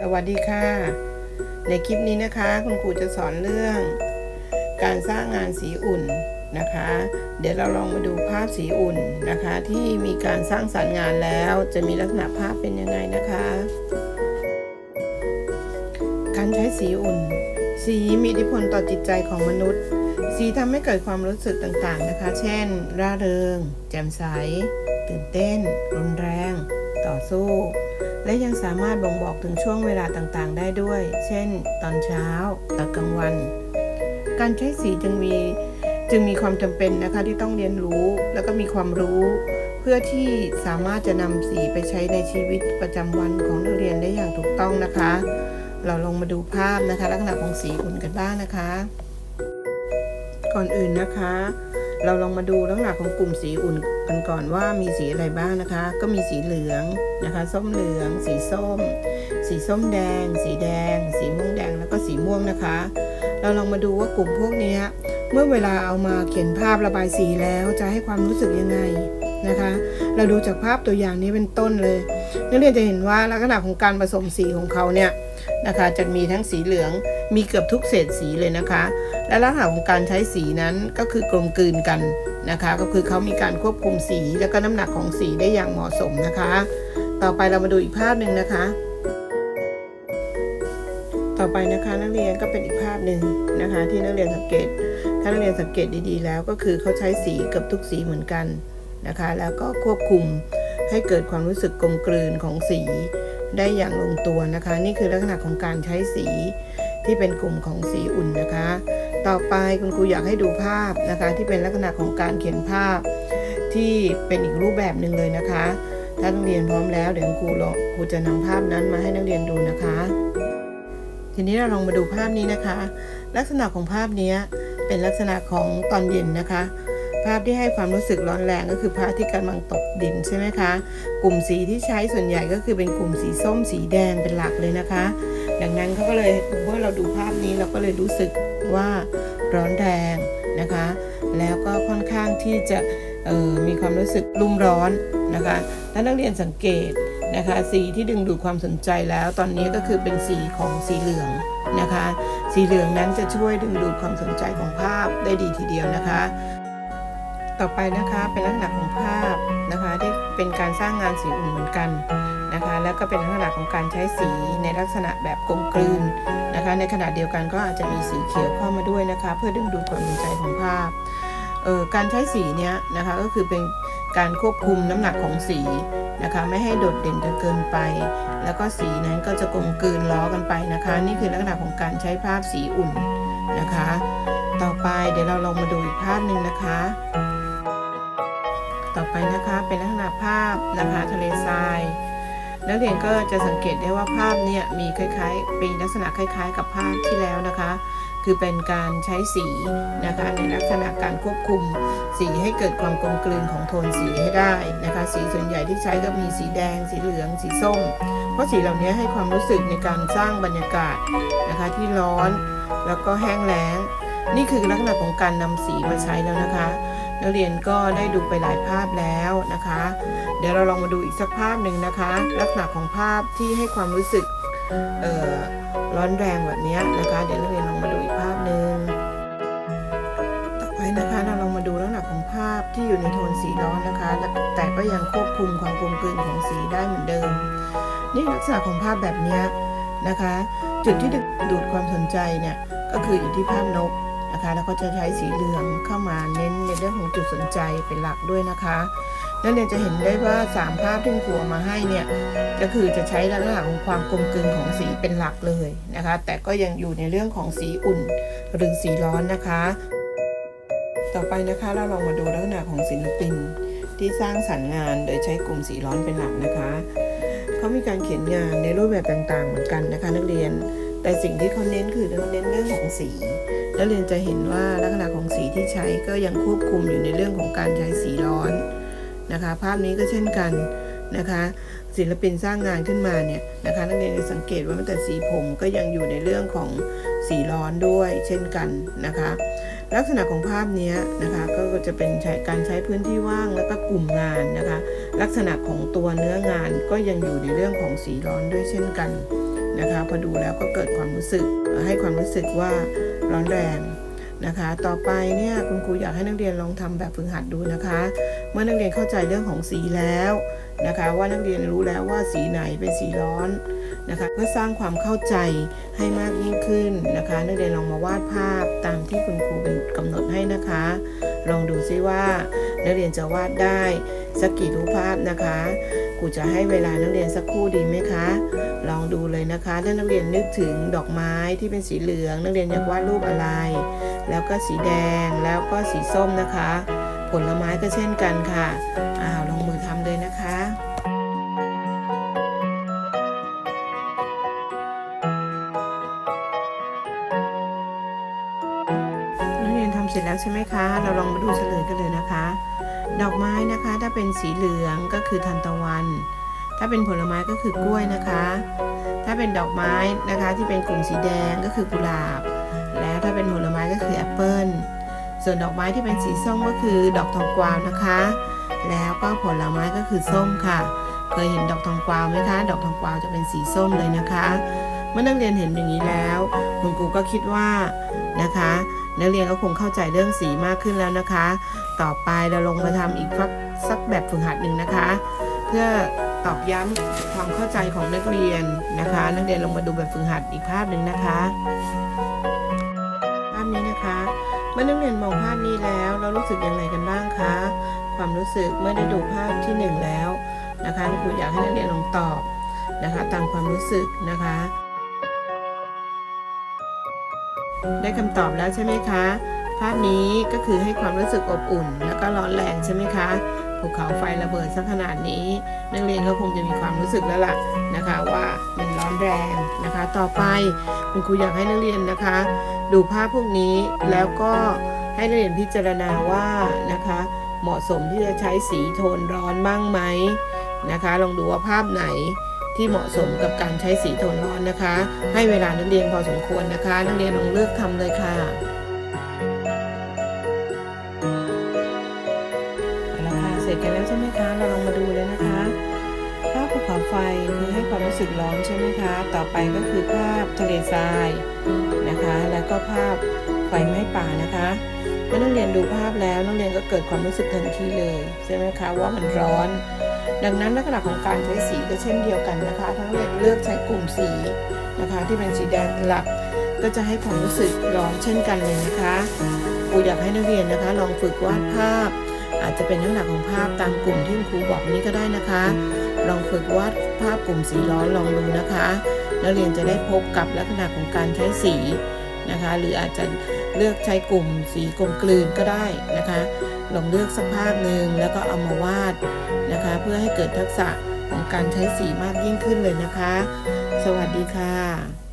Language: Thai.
สวัสดีค่ะ ในคลิปนี้นะคะ คุณครูจะสอนเรื่อง การสร้างงานสีอุ่นนะคะ เดี๋ยวเราลองมาดูภาพสีอุ่นนะคะ ที่มีการสร้างสรรค์งานแล้วจะมีลักษณะภาพเป็นยังไงนะคะ การใช้สีอุ่น สีมีอิทธิพลต่อจิตใจของมนุษย์ สีทำให้เกิดความรู้สึกต่างๆนะคะ เช่น ร่าเริง แจ่มใส ตื่นเต้น รุนแรง ต่อสู้ และยังสามารถบ่งบอกถึงช่วงเวลาต่างๆ ได้ด้วย เช่น ตอนเช้าตอนกลางวัน การใช้สีจึงมีจึงมีความจำเป็นนะคะที่ต้องเรียนรู้แล้วก็มีความรู้ เพื่อที่สามารถจะนำสีไปใช้ในชีวิตประจำวันของนักเรียนได้อย่างถูกต้องนะคะ เราลงมาดูภาพนะคะ ลักษณะของสีอุ่นกันบ้างนะคะ ก่อนอื่นนะคะ เราลองมาดูลักษณะของกลุ่มสีอุ่นกันก่อนว่ามีสีอะไรบ้างนะคะ ก็มีสีเหลืองนะคะ ส้มเหลือง สีส้ม สีส้มแดง สีแดง สีม่วงแดงแล้วก็สีม่วงนะคะ เราลองมาดูว่ากลุ่มพวกนี้เมื่อเวลาเอามาเขียนภาพระบายสีแล้วจะให้ความรู้สึกยังไงนะคะ เราดูจากภาพตัวอย่างนี้เป็นต้นเลย นักเรียนจะเห็นว่าลักษณะของการผสมสีของเขาเนี่ย นะคะจะมีทั้งสีเหลืองมีเกือบทุกเศษสีเลยนะคะ และลักษณะของการใช้สีนั้นก็คือกลมกลืนกันนะคะ ก็คือเขามีการควบคุมสีแล้วก็น้ำหนักของสีได้อย่างเหมาะสมนะคะ ต่อไปเรามาดูอีกภาพหนึ่งนะคะ ต่อไปนะคะนักเรียนก็เป็นอีกภาพหนึ่งนะคะ ที่นักเรียนสังเกต ถ้านักเรียนสังเกตดีๆ แล้วก็คือเขาใช้สีเกือบทุกสีเหมือนกันนะคะ แล้วก็ควบคุมให้เกิดความรู้สึกกลมกลืนของสี ได้อย่างลงตัวนะคะ นี่คือลักษณะของการใช้สีที่เป็นกลุ่มของสีอุ่นนะคะ ต่อไปคุณครูอยากให้ดูภาพนะคะ ที่เป็นลักษณะของการเขียนภาพที่เป็นอีกรูปแบบหนึ่งเลยนะคะ ถ้านักเรียนพร้อมแล้วเดี๋ยวครูลงครูจะนำภาพนั้นมาให้นักเรียนดูนะคะ ทีนี้เราลองมาดูภาพนี้นะคะ ลักษณะของภาพนี้เป็นลักษณะของตอนเย็นนะคะ ภาพที่ให้ความรู้สึกร้อนแรงก็คือพระอาที่กำลังตกดินใช่ไหมคะ กลุ่มสีที่ใช้ส่วนใหญ่ก็คือเป็นกลุ่มสีส้มสีแดงเป็นหลักเลยนะคะ ดังนั้นเขาก็เลยเมื่อเราดูภาพนี้เราก็เลยรู้สึกว่าร้อนแรงนะคะ แล้วก็ค่อนข้างที่จะมีความรู้สึกรุ่มร้อนนะคะถ้านักเรียนสังเกตนะคะสีที่ดึงดูดความสนใจแล้วตอนนี้ก็คือเป็นสีของสีเหลืองนะคะ สีเหลืองนั้นจะช่วยดึงดูดความสนใจของภาพได้ดีทีเดียวนะคะ ต่อไปนะคะเป็นลักษณะของภาพนะคะที่เป็นการสร้างงานสีอุ่นเหมือนกันนะคะ แล้วก็เป็นลักษณะของการใช้สีในลักษณะแบบกลมกลืนนะคะ ในขณะเดียวกันก็อาจจะมีสีเขียวเข้ามาด้วยนะคะ เพื่อดึงดูดความสนใจของภาพเอ่อการใช้สีเนี้ยนะคะก็คือเป็นการควบคุมน้ำหนักของสีนะคะ ไม่ให้โดดเด่นจนเกินไป แล้วก็สีนั้นก็จะกลมกลืนล้อกันไปนะคะ นี่คือลักษณะของการใช้ภาพสีอุ่นนะคะ ต่อไปเดี๋ยวเราลองมาดูอีกภาพหนึ่งนะคะ ต่อไปนะคะเป็นลักษณะภาพนะคะทะเลทราย นักเรียนก็จะสังเกตได้ว่าภาพเนี่ยมีคล้ายๆเป็นลักษณะคล้าย ๆ กับภาพที่แล้วนะคะ คือเป็นการใช้สีนะคะในลักษณะการควบคุมสีให้เกิดความกลมกลืนของโทนสีให้ได้นะคะ สีส่วนใหญ่ที่ใช้ก็มีสีแดง สีเหลือง สีส้ม เพราะสีเหล่านี้ให้ความรู้สึกในการสร้างบรรยากาศนะคะที่ร้อนแล้วก็แห้งแล้ง นี่คือลักษณะของการนำสีมาใช้แล้วนะคะ นักเรียนก็ได้ดูไปหลายภาพแล้วนะคะ เดี๋ยวเราลองมาดูอีกสักภาพหนึ่งนะคะ ลักษณะของภาพที่ให้ความรู้สึกร้อนแรงแบบนี้นะคะ เดี๋ยวนักเรียนลองมาดูอีกภาพหนึ่งต่อไปนะคะเราลองมาดูลักษณะของภาพที่อยู่ในโทนสีร้อนนะคะ แต่ก็ยังควบคุมความกลมกลืนของสีได้เหมือนเดิม นี่ลักษณะของภาพแบบนี้นะคะ จุดที่ดึงดูดความสนใจเนี่ยก็คืออยู่ที่ภาพนก นะคะ แล้วก็จะใช้สีเหลืองเข้ามาเน้นในเรื่องของจุดสนใจเป็นหลักด้วยนะคะนักเรียนจะเห็นได้ว่า 3 ภาพที่ครูมาให้เนี่ยก็คือจะใช้ลักษณะของความกลมกลืนของสีเป็นหลักเลยนะคะ แต่ก็ยังอยู่ในเรื่องของสีอุ่นหรือสีร้อนนะคะ ต่อไปนะคะเราลองมาดูลักษณะของศิลปินที่สร้างสรรค์งานโดยใช้กลุ่มสีร้อนเป็นหลักนะคะเขามีการเขียนงานในรูปแบบต่างๆ เหมือนกันนะคะ นักเรียน แต่สิ่งที่เขาเน้นคือเขาเน้นเรื่องของสี นักเรียนจะเห็นว่าลักษณะของสีที่ใช้ก็ยังควบคุมอยู่ในเรื่องของการใช้สีร้อนนะคะ ภาพนี้ก็เช่นกันนะคะ ศิลปินสร้างงานขึ้นมาเนี่ยนะคะนักเรียนจะสังเกตว่าแม้แต่สีผมก็ยังอยู่ในเรื่องของสีร้อนด้วยเช่นกันนะคะ ลักษณะของภาพนี้นะคะก็จะเป็นการใช้พื้นที่ว่างแล้วก็กลุ่มงานนะคะ ลักษณะของตัวเนื้องานก็ยังอยู่ในเรื่องของสีร้อนด้วยเช่นกันนะคะพอดูแล้วก็เกิดความรู้สึกให้ความรู้สึกว่า ร้อนแรงนะคะ ต่อไปเนี่ยคุณครูอยากให้นักเรียนลองทำแบบฝึกหัดดูนะคะ เมื่อนักเรียนเข้าใจเรื่องของสีแล้วนะคะ ว่านักเรียนรู้แล้วว่าสีไหนเป็นสีร้อนนะคะเพื่อสร้างความเข้าใจให้มากยิ่งขึ้นนะคะ นักเรียนลองมาวาดภาพตามที่คุณครูเป็นกำหนดให้นะคะ ลองดูซิว่า นักเรียนจะวาดได้สักกี่รูปภาพนะคะ ครูจะให้เวลานักเรียนสักครู่ดีไหมคะ ลองดูเลยนะคะถ้านักเรียนนึกถึงดอกไม้ที่เป็นสีเหลือง นักเรียนอยากวาดรูปอะไร แล้วก็สีแดงแล้วก็สีส้มนะคะ ผลไม้ก็เช่นกันค่ะอ้าวลงมือทำเลยนะคะนักเรียนทำเสร็จแล้วใช่ไหมคะ เราลองมาดูเฉลยกันเลยนะคะ ดอกไม้นะคะ ถ้าเป็นสีเหลืองก็คือทันตะวัน ถ้าเป็นผลไม้ก็คือกล้วยนะคะ ถ้าเป็นดอกไม้นะคะที่เป็นกลุ่มสีแดงก็คือกุหลาบ แล้วถ้าเป็นผลไม้ก็คือแอปเปิลส่วนดอกไม้ที่เป็นสีส้มก็คือดอกทองกวาวนะคะ แล้วก็ผลไม้ก็คือส้มค่ะ เคยเห็นดอกทองกวาวไหมคะ ดอกทองกวาวจะเป็นสีส้มเลยนะคะ มื่อนักเรียนเห็นอย่างนี้แล้ว คุณครูก็คิดว่านะคะ นักเรียนก็คงเข้าใจเรื่องสีมากขึ้นแล้วนะคะ ต่อไปเราลงมาทำอีกสักแบบฝึกหัดหนึ่งนะคะ เพื่อตอกย้ำความเข้าใจของนักเรียนนะคะ นักเรียนลงมาดูแบบฝึกหัดอีกภาพหนึ่งนะคะภาพนี้นะคะเมื่อนักเรียนมองภาพนี้แล้ว เรารู้สึกอย่างไรกันบ้างคะความรู้สึกเมื่อได้ดูภาพที่หนึ่งแล้วนะคะคุณครูอยากให้นักเรียนลองตอบนะคะตามความรู้สึกนะคะ ได้คำตอบแล้วใช่ไหมคะ ภาพนี้ก็คือให้ความรู้สึกอบอุ่น แล้วก็ร้อนแรงใช่ไหมคะภูเขาไฟระเบิดสักขนาดนี้ นักเรียนก็คงจะมีความรู้สึกแล้วล่ะนะคะว่ามันร้อนแรงนะคะ ต่อไปคุณครูอยากให้นักเรียนนะคะ ดูภาพพวกนี้แล้วก็ให้นักเรียนพิจารณาว่านะคะ เหมาะสมที่จะใช้สีโทนร้อนบ้างไหมนะคะ ลองดูว่าภาพไหน ที่เหมาะสมกับการใช้สีโทนร้อนนะคะ ให้เวลานักเรียนพอสมควรนะคะ นักเรียนลองเลือกทำเลยค่ะเอาละค่ะเสร็จกันแล้วใช่ไหมคะ เราลองมาดูเลยนะคะภาพภูเขาไฟคือให้ความรู้สึกร้อนใช่ไหมคะ ต่อไปก็คือภาพทะเลทรายนะคะ แล้วก็ภาพไฟไหม้ป่านะคะเมื่อนักเรียนดูภาพแล้วนักเรียนก็เกิดความรู้สึกทันทีเลยใช่ไหมคะว่ามันร้อน ดังนั้นลักษณะของการใช้สีก็เช่นเดียวกันนะคะ ทั้งเรียนเลือกใช้กลุ่มสีนะคะที่เป็นสีแดงหลักก็จะให้ความรู้สึกร้อนเช่นกันเลยนะคะครูอยากให้นักเรียนนะคะ ลองฝึกวาดภาพ อาจจะเป็นลักษณะของภาพตามกลุ่มที่คุณครูบอกนี้ก็ได้นะคะ ลองฝึกวาดภาพกลุ่มสีร้อนลองดูนะคะนักเรียนจะได้พบกับลักษณะของการใช้สีนะคะ หรืออาจจะเลือกใช้กลุ่มสีกลมกลืนก็ได้นะคะ ลองเลือกสักภาพหนึ่งแล้วก็เอามาวาดนะคะ เพื่อให้เกิดทักษะของการใช้สีมากยิ่งขึ้นเลยนะคะ สวัสดีค่ะ